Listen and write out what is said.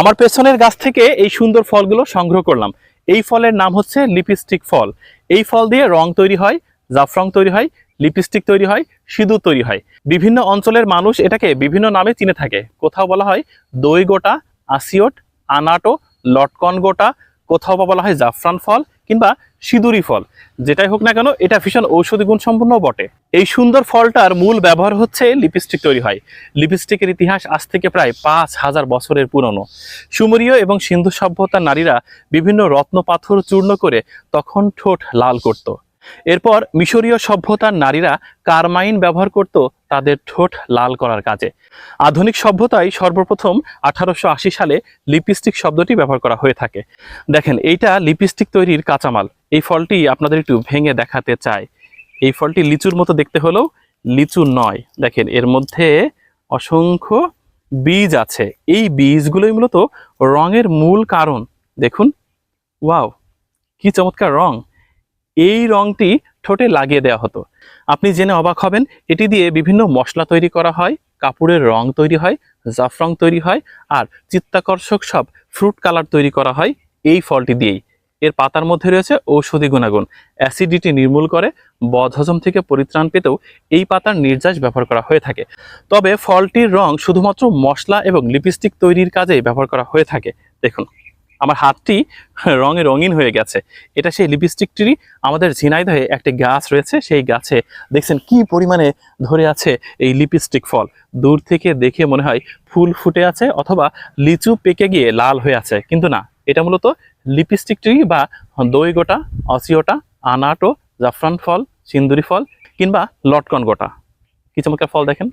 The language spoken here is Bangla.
আমার পেছনের গাছ থেকে এই সুন্দর ফলগুলো সংগ্রহ করলাম। এই ফলের নাম হচ্ছে লিপস্টিক ফল। এই ফল দিয়ে রং তৈরি হয়, জাফরং তৈরি হয়, লিপস্টিক তৈরি হয়, সিঁদুর তৈরি হয়। বিভিন্ন অঞ্চলের মানুষ এটাকে বিভিন্ন নামে চিনে থাকে। কোথাও বলা হয় দই গোটা আসিওট আনাটো লটকন গোটা কোথাও বা বলা হয় জাফরান ফল কিংবা সিঁদুরি ফল। যেটাই হোক না কেন, এটা ভীষণ ঔষধি গুণ সম্পন্ন বটে। এই সুন্দর ফলটার মূল ব্যবহার হচ্ছে লিপস্টিক তৈরি হয়। লিপস্টিকের ইতিহাস আজ থেকে প্রায় পাঁচ হাজার বছরের পুরনো। সুমরীয় এবং সিন্ধু সভ্যতার নারীরা বিভিন্ন রত্ন পাথর চূর্ণ করে তখন ঠোঁট লাল করত। এরপর মিশরীয় সভ্যতার নারীরা কারমাইন ব্যবহার করত তাদের ঠোঁট লাল করার কাজে। আধুনিক সভ্যতায় সর্বপ্রথম আঠারোশো আশি সালে লিপস্টিক শব্দটি ব্যবহার করা হয়ে থাকে। দেখেন, এইটা লিপস্টিক তৈরির কাঁচামাল। এই ফলটি আপনাদের একটু ভেঙে দেখাতে চাই। এই ফলটি লিচুর মতো দেখতে হলেও লিচু নয়। দেখেন, এর মধ্যে অসংখ্য বীজ আছে। এই বীজগুলোই মূলত রঙের মূল কারণ। দেখুন, ওয়াও, কি চমৎকার রং! এই রংটি ঠোঁটে লাগিয়ে দেওয়া হতো। আপনি জেনে অবাক হবেন, এটি দিয়ে বিভিন্ন মশলা তৈরি করা হয়, কাপড়ের রং তৈরি হয়, জাফরং তৈরি হয়, আর চিত্তাকর্ষক সব ফ্রুট কালার তৈরি করা হয় এই ফলটি দিয়েই। এর পাতার মধ্যে রয়েছে ঔষধি গুণাগুণ। অ্যাসিডিটি নির্মূল করে, বদহজম থেকে পরিত্রাণ পেতেও এই পাতার নির্যাস ব্যবহার করা হয়ে থাকে। তবে ফলটির রং শুধুমাত্র মশলা এবং লিপস্টিক তৈরির কাজেই ব্যবহার করা হয়ে থাকে। দেখুন। আমার হাতটি রঙে রঙিন হয়ে গেছে। এটা সেই লিপস্টিকটিরই আমাদের ঝিনাইদহে একটি গাছ রয়েছে, সেই গাছে দেখছেন কি পরিমাণে ধরে আছে এই লিপস্টিক ফল। দূর থেকে দেখে মনে হয় ফুল ফুটে আছে অথবা লিচু পেকে গিয়ে লাল হয়ে আছে। কিন্তু না, এটা মূলত লিপস্টিকটি বা দই গোটা অসিওটা আনাটো, জাফরান ফল, সিন্দুরি ফল কিংবা লটকন গোটা। কি চমৎকার ফল দেখেন।